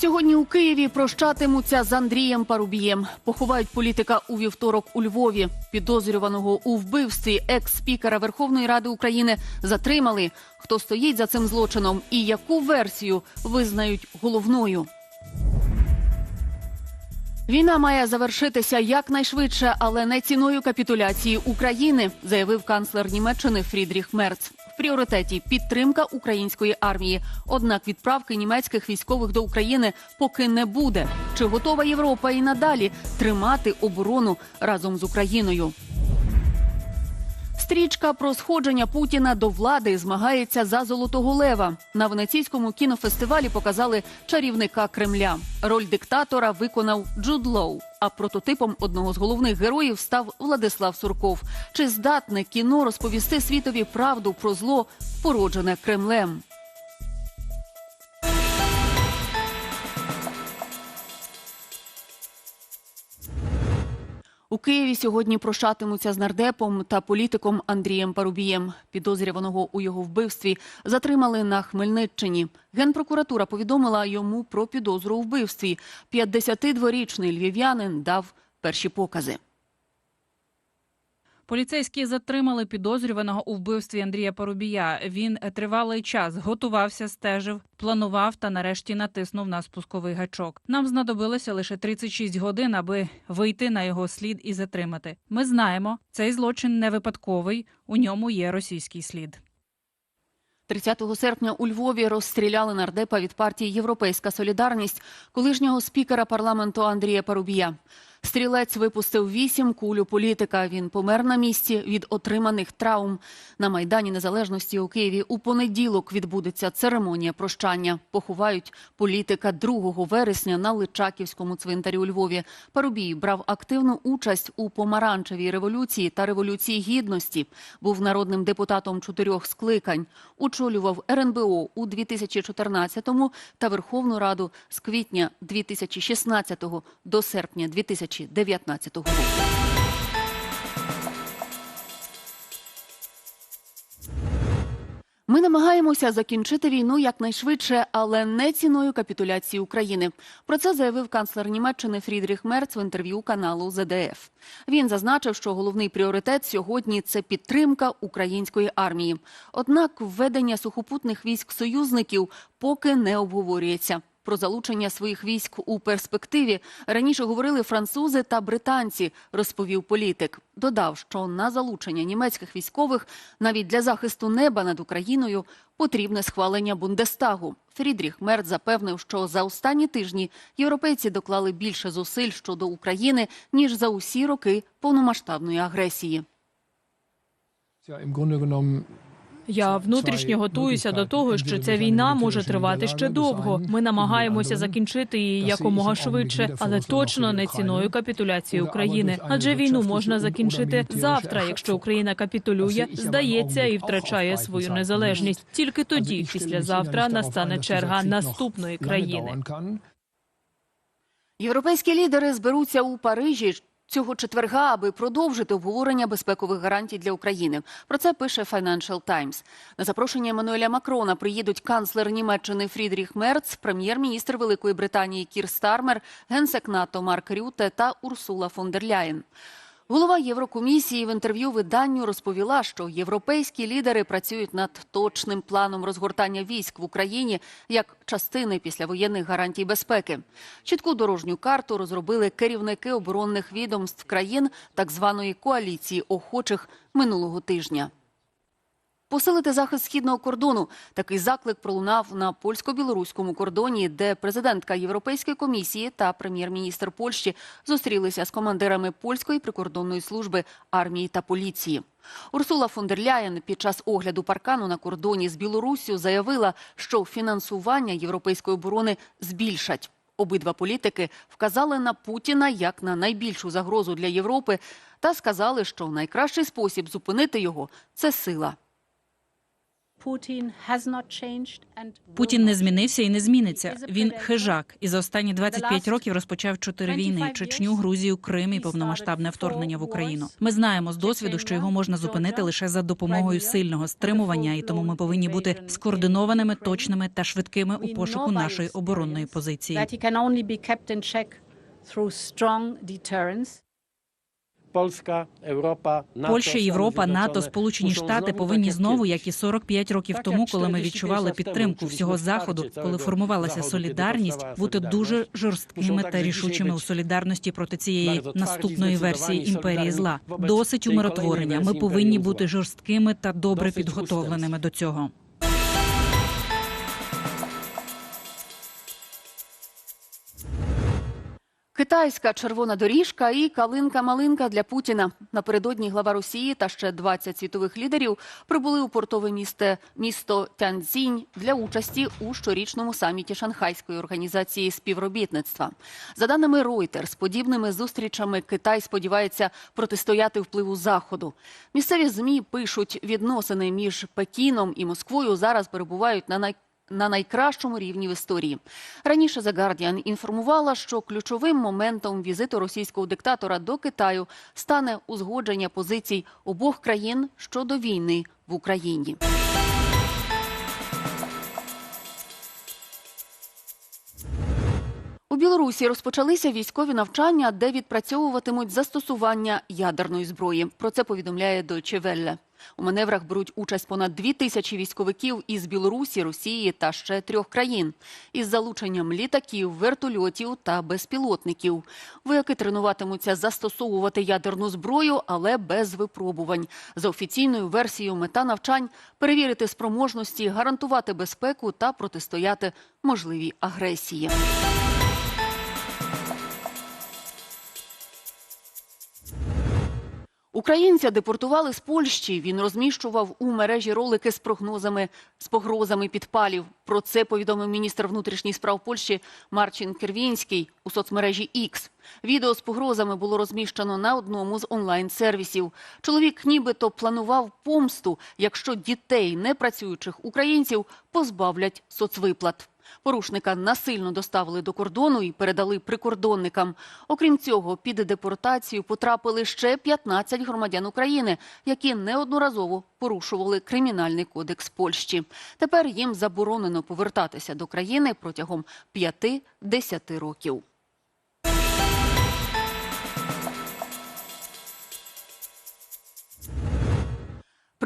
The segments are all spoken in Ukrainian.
Сьогодні у Києві прощатимуться з Андрієм Парубієм. Поховають політика у вівторок у Львові. Підозрюваного у вбивстві екс-спікера Верховної Ради України затримали. Хто стоїть за цим злочином і яку версію визнають головною? Війна має завершитися якнайшвидше, але не ціною капітуляції України, заявив канцлер Німеччини Фрідріх Мерц. Пріоритеті підтримка української армії. Однак відправки німецьких військових до України поки не буде. Чи готова Європа і надалі тримати оборону разом з Україною? Стрічка про сходження Путіна до влади змагається за золотого лева. На венеційському кінофестивалі показали чарівника Кремля. Роль диктатора виконав Джуд Лоу. А прототипом одного з головних героїв став Владислав Сурков. Чи здатне кіно розповісти світові правду про зло, породжене Кремлем? У Києві сьогодні прощатимуться з нардепом та політиком Андрієм Парубієм. Підозрюваного у його вбивстві затримали на Хмельниччині. Генпрокуратура повідомила йому про підозру у вбивстві. 52-річний львів'янин дав перші покази. Поліцейські затримали підозрюваного у вбивстві Андрія Парубія. Він тривалий час готувався, стежив, планував та нарешті натиснув на спусковий гачок. Нам знадобилося лише 36 годин, аби вийти на його слід і затримати. Ми знаємо, цей злочин не випадковий. У ньому є російський слід. 30 серпня у Львові розстріляли нардепа від партії Європейська Солідарність, колишнього спікера парламенту Андрія Парубія. Стрілець випустив вісім куль у політика. Він помер на місці від отриманих травм. На майдані Незалежності у Києві у понеділок відбудеться церемонія прощання. Поховають політика 2 вересня на Личаківському цвинтарі у Львові. Парубій брав активну участь у помаранчевій революції та революції гідності. Був народним депутатом чотирьох скликань. Очолював РНБО у 2014-му та Верховну Раду з квітня 2016 до серпня 2019 року. Ми намагаємося закінчити війну якнайшвидше, але не ціною капітуляції України. Про це заявив канцлер Німеччини Фрідріх Мерц в інтерв'ю каналу ЗДФ. Він зазначив, що головний пріоритет сьогодні це підтримка української армії. Однак введення сухопутних військ союзників поки не обговорюється. Про залучення своїх військ у перспективі раніше говорили французи та британці, розповів політик. Додав, що на залучення німецьких військових навіть для захисту неба над Україною потрібне схвалення Бундестагу. Фрідріх Мерц запевнив, що за останні тижні європейці доклали більше зусиль щодо України ніж за усі роки повномасштабної агресії. Я внутрішньо готуюся до того, що ця війна може тривати ще довго. Ми намагаємося закінчити її якомога швидше, але точно не ціною капітуляції України. Адже війну можна закінчити завтра, якщо Україна капітулює, здається і втрачає свою незалежність. Тільки тоді, післязавтра, настане черга наступної країни. Європейські лідери зберуться у Парижі цього четверга, аби продовжити обговорення безпекових гарантій для України. Про це пише Financial Times. На запрошення Еммануеля Макрона приїдуть канцлер Німеччини Фрідріх Мерц, прем'єр-міністр Великої Британії Кір Стармер, генсек НАТО Марк Рюте та Урсула фон дер Ляєн. Голова Єврокомісії в інтерв'ю виданню розповіла, що європейські лідери працюють над точним планом розгортання військ в Україні як частини післявоєнних гарантій безпеки. Чітку дорожню карту розробили керівники оборонних відомств країн так званої коаліції охочих минулого тижня. Посилити захист східного кордону. Такий заклик пролунав на польсько-білоруському кордоні, де президентка Європейської комісії та прем'єр-міністр Польщі зустрілися з командирами польської прикордонної служби армії та поліції. Урсула фон дер Ляєн під час огляду паркану на кордоні з Білоруссю заявила, що фінансування європейської оборони збільшать. Обидва політики вказали на Путіна як на найбільшу загрозу для Європи та сказали, що найкращий спосіб зупинити його це сила. Путін не змінився і не зміниться. Він хижак і за останні 25 last років розпочав чотири війни: Чечню, Грузію, Крим і повномасштабне вторгнення в Україну. Ми знаємо з досвіду, що його можна зупинити лише за допомогою сильного стримування, і тому ми повинні бути скоординованими, точними та швидкими у пошуку нашої оборонної позиції. Польська, Європа, НАТО, Польща, Європа, НАТО, Сполучені Штати повинні знову, як і 45 років тому, коли ми відчували підтримку всього заходу, коли формувалася солідарність, бути дуже жорсткими та рішучими у солідарності проти цієї наступної версії імперії зла. Досить умиротворення. Ми повинні бути жорсткими та добре підготовленими до цього. Китайська червона доріжка і калинка-малинка для Путіна. Напередодні глава Росії та ще 20 світових лідерів прибули у портове місто, місто Тяньцзінь для участі у щорічному саміті Шанхайської організації співробітництва. За даними Reuters, подібними зустрічами Китай сподівається протистояти впливу Заходу. Місцеві змі пишуть, відносини між Пекіном і Москвою зараз перебувають на най на найкращому рівні в історії. Раніше The Guardian інформувала, що ключовим моментом візиту російського диктатора до Китаю стане узгодження позицій обох країн щодо війни в Україні. У Білорусі розпочалися військові навчання, де відпрацьовуватимуть застосування ядерної зброї. Про це повідомляє Deutsche Welle. У маневрах беруть участь понад дві тисячі військовиків із Білорусі, Росії та ще трьох країн із залученням літаків, вертольотів та безпілотників. Вояки тренуватимуться застосовувати ядерну зброю, але без випробувань. За офіційною версією, мета навчань перевірити спроможності, гарантувати безпеку та протистояти можливій агресії. Українця депортували з Польщі. Він розміщував у мережі ролики з прогнозами з погрозами підпалів. Про це повідомив міністр внутрішніх справ Польщі Марчин Кервінський у соцмережі X. Відео з погрозами було розміщено на одному з онлайн-сервісів. Чоловік нібито планував помсту, якщо дітей непрацюючих українців позбавлять соцвиплат. Порушника насильно доставили до кордону і передали прикордонникам. Окрім цього, під депортацію потрапили ще 15 громадян України, які неодноразово порушували кримінальний кодекс Польщі. Тепер їм заборонено повертатися до країни протягом 5-10 років.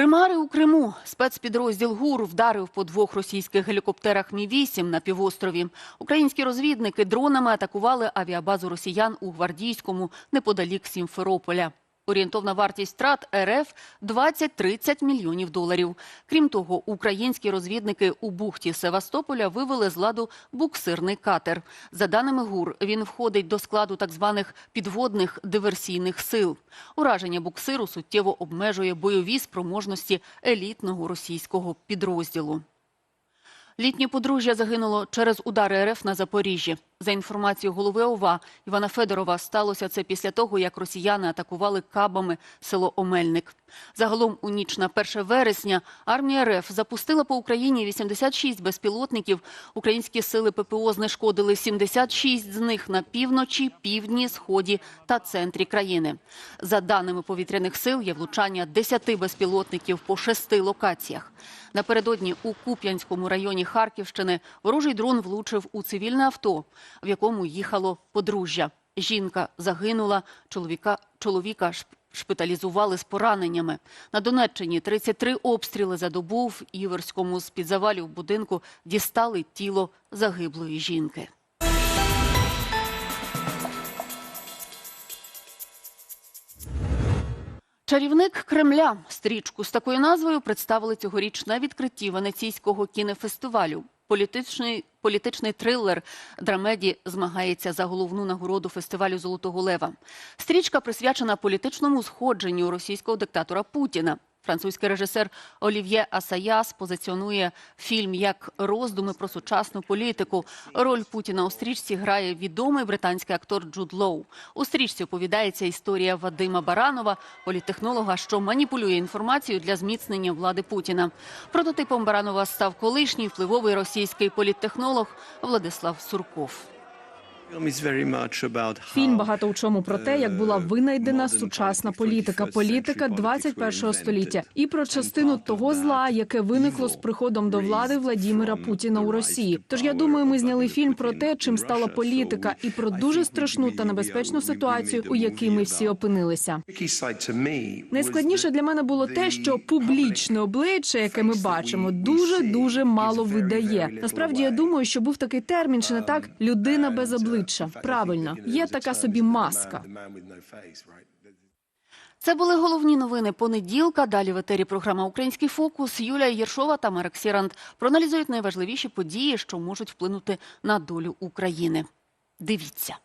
Примари у Криму. Спецпідрозділ ГУР вдарив по двох російських гелікоптерах Мі-8 на півострові. Українські розвідники дронами атакували авіабазу росіян у Гвардійському неподалік Сімферополя. Орієнтовна вартість втрат РФ – 20-30 мільйонів доларів. Крім того, українські розвідники у бухті Севастополя вивели з ладу буксирний катер. За даними ГУР, він входить до складу так званих підводних диверсійних сил. Ураження буксиру суттєво обмежує бойові спроможності елітного російського підрозділу. Літнє подружжя загинуло через удари РФ на Запоріжжі. За інформацією голови ОВА Івана Федорова, сталося це після того, як росіяни атакували кабами село Омельник. Загалом у ніч на 1 вересня армія РФ запустила по Україні 86 безпілотників. Українські сили ППО знешкодили 76 з них на півночі, півдні, сході та центрі країни. За даними повітряних сил, є влучання 10 безпілотників по шести локаціях. Напередодні у Куп'янському районі Харківщини ворожий дрон влучив у цивільне авто, в якому їхало подружжя. Жінка загинула, чоловіка, чоловіка шпиталізували з пораненнями. На Донеччині 33 обстріли за добу в Іверському з-під завалів будинку дістали тіло загиблої жінки. Чарівник Кремля стрічку з такою назвою представили цьогоріч на відкритті венеційського кінофестивалю. Політичний політичний трилер драмеді змагається за головну нагороду фестивалю Золотого Лева. Стрічка присвячена політичному сходженню російського диктатора Путіна. Французький режисер Олів'є Асаяс позиціонує фільм як роздуми про сучасну політику. Роль Путіна у стрічці грає відомий британський актор Джуд Лоу. У стрічці оповідається історія Вадима Баранова, політтехнолога, що маніпулює інформацією для зміцнення влади Путіна. Прототипом Баранова став колишній впливовий російський політтехнолог Владислав Сурков. Фільм багато у чому про те, як була винайдена сучасна політика, політика 21-го століття, і про частину того зла, яке виникло з приходом до влади Владімира Путіна у Росії. Тож я думаю, ми зняли фільм про те, чим стала політика, і про дуже страшну та небезпечну ситуацію, у якій ми всі опинилися. Найскладніше для мене було те, що публічне обличчя, яке ми бачимо, дуже дуже мало видає. Насправді я думаю, що був такий термін, чи не так людина без обличчя. Правильно, є така собі маска. Це були головні новини понеділка. Далі в етері програма Український фокус. Юлія Єршова та Марек Сірант проаналізують найважливіші події, що можуть вплинути на долю України. Дивіться.